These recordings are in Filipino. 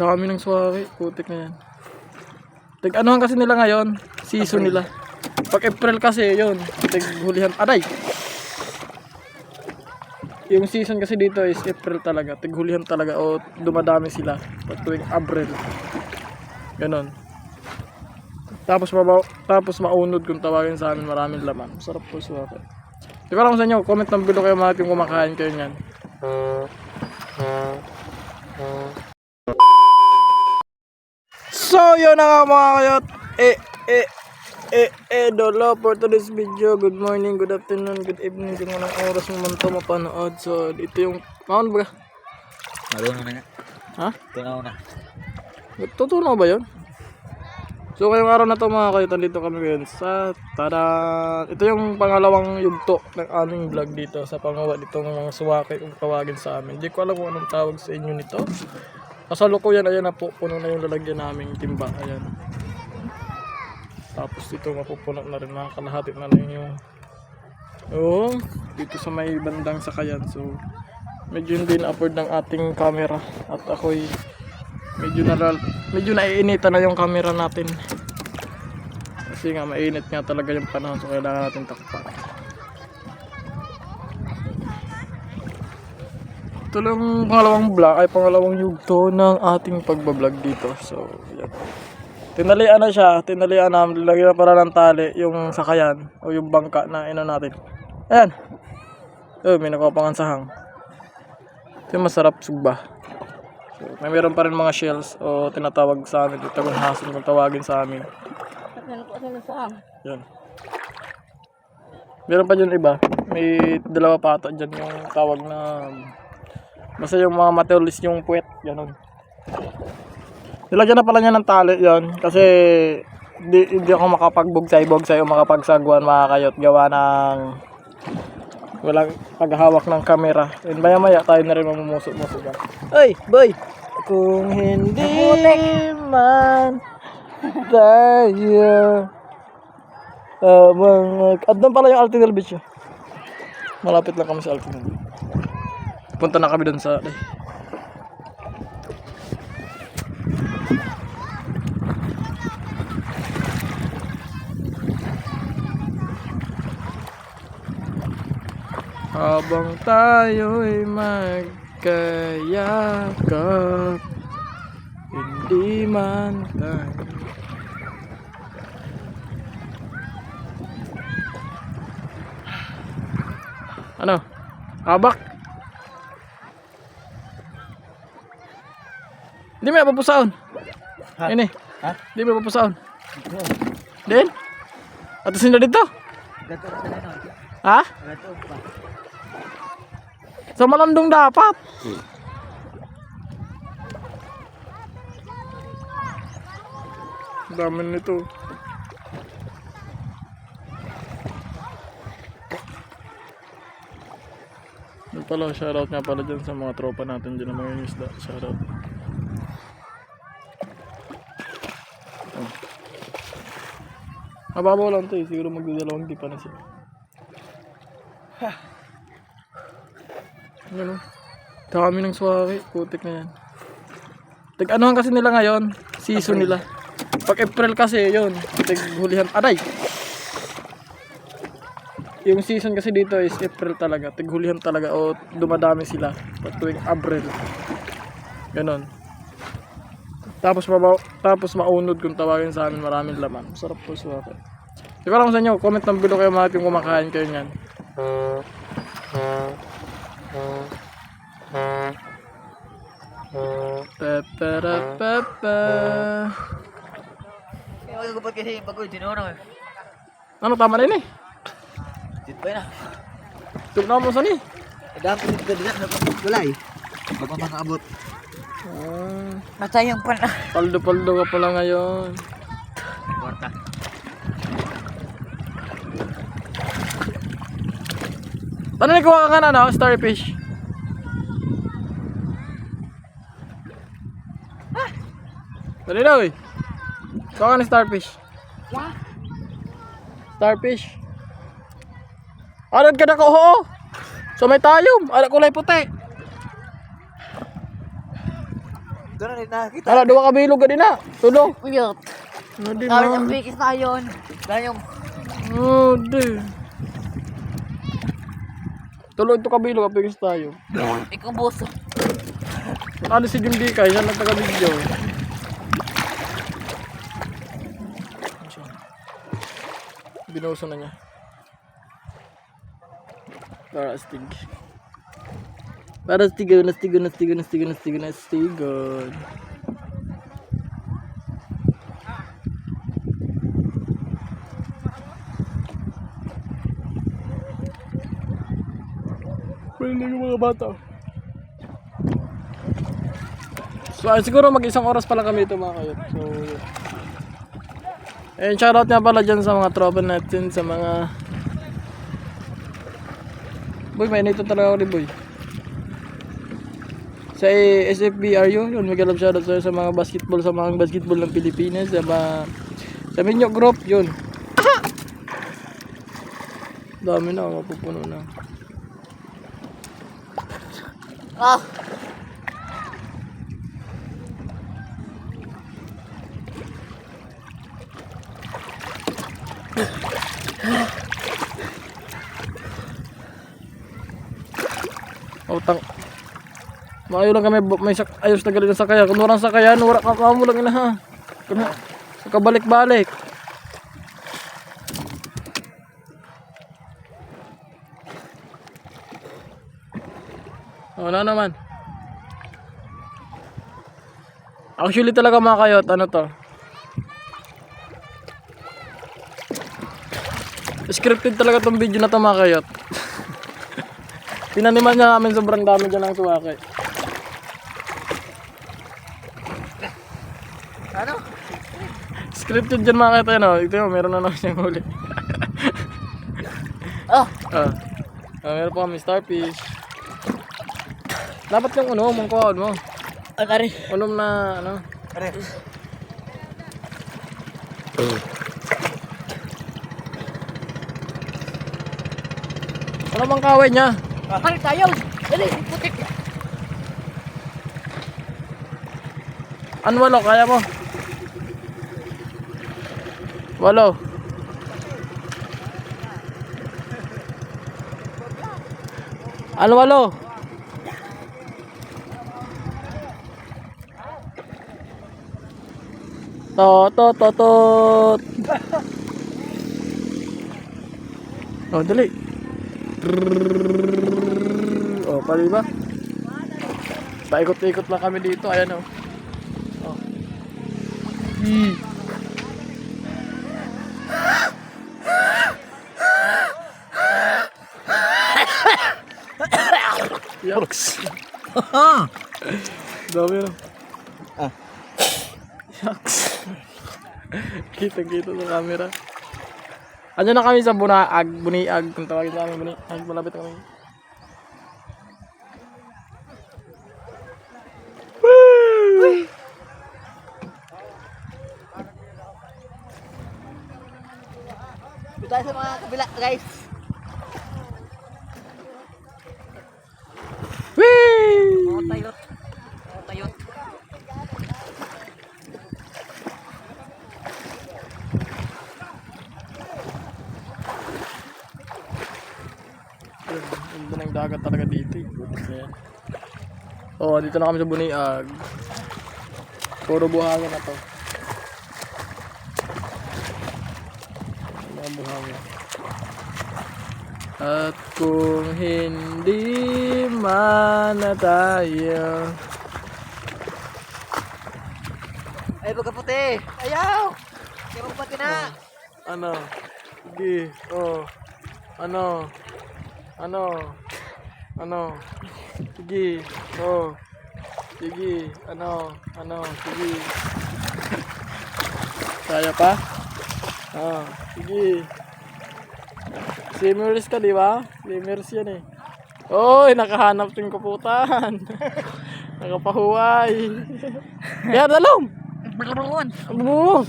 Dami ng swaki. Putik na yan. Tig anuhan kasi nila ngayon. Season nila. Pag April kasi yun. Tig hulihan. Aray! Yung season kasi dito is April talaga. Tig hulihan talaga. O dumadami sila. Pag tuwing Abril. Ganon. Tapos mabaw, tapos maunod kung tawagin sa amin maraming laman. Sarap po swaki. Di ko alam sa inyo. Comment ng bilo kayo mga kung kumakain kayo niyan. So, yun na nga mga kayot. Eh, eh, eh, eh, dolo for today's video. Good morning, good afternoon, good evening. Kung anong oras mo man ito mapanood. So, ito yung, maon ba? Marunong na nga. Ha? Tunaw na. Na ba yun? So, ngayong araw na to mga kayot, dito kami ngayon sa, tada, ito yung pangalawang yugto ng aming vlog dito sa pangawa dito ng mga suwaki kung tawagin sa amin. Hindi ko alam kung anong tawag sa inyo nito. Kasalukuyan, ayan na po, puno na yung lalagyan naming timba. Ayan. Tapos dito mapupuno na rin, mga kalahati na lang yung Oo, dito sa may bandang sakayan. So, medyo hindi na-afford ng ating camera. At ako'y medyo na medyo naiinitan na yung camera natin. Kasi nga mainit nga talaga yung panahon so kailangan natin takpan. Ito lang pangalawang vlog ay pangalawang yugto ng ating pagbablog dito. So, yan. Tinalian na siya, tinalian na, lagyan na para ng tali yung sakayan o yung bangka na ino natin. Ayan. Oh, may nakapangan sa hang. Ito yung masarap sugba. So, may meron pa rin mga shells o tinatawag sa amin dito kung hasin kung tawagin sa amin. Yan. Meron pa dyan iba. May dalawa pa ata dyan yung tawag na basta yung mga materialis yung puwet. Ganon. Nilagyan na pala niya ng tali yon kasi di, hindi ako makapagbugsay-bugsay o makapagsagwan mga kayot gawa ng walang paghawak ng camera. And maya maya tayo na rin mamumuso-muso Ay, boy! Kung hindi man tayo uh, mga... At doon pala yung Altinel Beach. Malapit lang kami sa Altinel. Punta na kami doon sa... Habang tayo'y magkayakap Hindi man tayo Ano? Habak? Hindi may papusaon. Ha? Ini. Ha? Hindi may papusaon. Din? Ato sila dito? Gato ka na no. Ha? Gato pa. Sa malandong dapat. Dami nito. Yung pala, shoutout nga pala dyan sa mga tropa natin dyan ng mga isda. Shoutout. Oh. Mababaw lang to eh. Siguro magdadalawang di pa na sila. Ano? Dami ng swaki. Putik na yan. Tig anuhan kasi nila ngayon. Season nila. Pag April kasi yun. Tig hulihan. Aray! Yung season kasi dito is April talaga. Tig hulihan talaga. O dumadami sila. Pag tuwing Abril. Ganon. Tapos mabaw, tapos maunod kung tawagin sa amin maraming laman. Sarap po swaki. Di ko alam sa inyo. Comment ng bilo kayo mga kung kumakain kayo niyan. Pa-pa-ra-pa-pa. Kaya magagupot kasi yung pagod. Tinuro eh. Ano tama na yun eh? Dito na. Tugnaw mo sa ni. Dapat dito ka dito. Gulay. Baka makaabot. Ah, Masayang pa na. paldo-paldo ka pala ngayon. Kwarta. Ano na kuha ka na no? Starfish. Dali na eh. Kuha ka ng starfish. Starfish. Arad ka na ko ho. So may tayom. Arad kulay puti. Doon na rin nakakita. Hala, duwa ka bilog gani na. Tulo. Uyot. Ano din Kami ng bikis na yun. Ganyong Oh, di. Tulo ito kabilog, kapigis tayo. Ikaw buso. Ano si Jundi kay siya nagtaga-video. Binuso na niya. Para astig. Para astigon, astigon, astigon, astigon, astigon, astigon. Pwede yung mga bata. So, ay, siguro mag-isang oras pa lang kami ito mga kayot. So. And shoutout nga pala dyan sa mga tropa natin, sa mga... Boy, may nito talaga ako rin, boy. Sa SFBRU, yun, mag-alap shoutout sa'yo sa mga basketball, sa mga basketball ng Pilipinas, sa mga... Sa Minyo Group, yun. Dami na, mapupuno na. Ah! Utang. Maayo lang kami may sak ayos na galing sa kaya. Kung walang sakayan, wala ka mo lang ina ha. Kung sa kabalik-balik. Na naman. Actually talaga mga kayot, ano to? Scripted talaga tong video na to mga kayot. Tinaniman niya namin sobrang dami dyan ng suwaki. Scripted dyan mga kayot, ano? Ito yun, meron na naman siyang huli. Ah! ah. ah, meron pa kami starfish. Dapat yung unom, ang kuhaan mo. Ano rin? Unom na, ano? Are. Ano bang kaway niya? Ano tayo? Dali, putik. Ano walo, kaya mo? Walo. Ano walo? To, to, to, to. Oh, dali. Oh, pali ba? Paikot-ikot lang kami dito. Ayan oh. Oh. Hmm. Yucks. Dami na. Ah. Yucks. Kita-kita sa camera. Ano na kami sa Bunaag, Buniag, kung tawagin sa amin, Buniag, malapit kami. Tayo sa mga kabila, guys. Whee! Mga tayot. Tayot. Ganda ng dagat talaga dito eh. Ayan. Oh, dito na kami sa Buniag. Puro buhangin na to. Mga buhangin. At kung hindi man na tayo Ay, pagkaputi. Ayaw! Kaya magpati na. Ano? Sige. Oh. Ano? Ano? Ano? Sige. Oh. Sige. Ano? Ano? Sige. Kaya pa? Ah, sige. Swimmers ka, di ba? Swimmers yan eh. Oy, nakahanap din kaputan. Nakapahuway. Kaya dalong. Bulon. Bulon.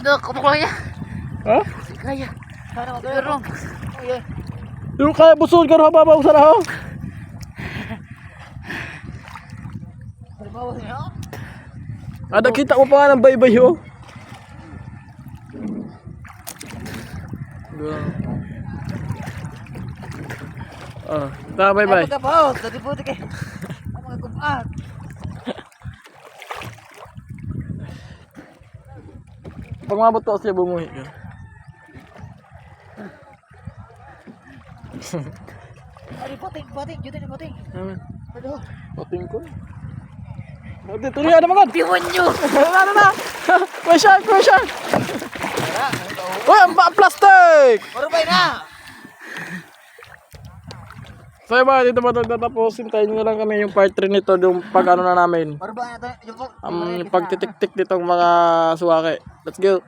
Dok, kaya. Ha? Kaya. Para magkaroon. Oye. Yung kaya busod ka rin hababa sa raho. Ada kita mo pa ng baybay ho. Tara bye bye. Ay, pagkabaw. Dati puti kay. Ang mga kumpaan. Pag mabot ko siya bumuhi ka. Ay, puting, puting. Dito ni puting. Amen. Aduh. Pating ko. Ate, tuloy na magod. Piwan nyo. Ano na na? May shark, may shark. Uy, ang ba- plastic! Marubay na. So yun dito matatapusin. Tayo nyo lang kami yung part 3 nito yung pag ano na namin. Um, yung pagtitik-tik nitong mga suwake let's go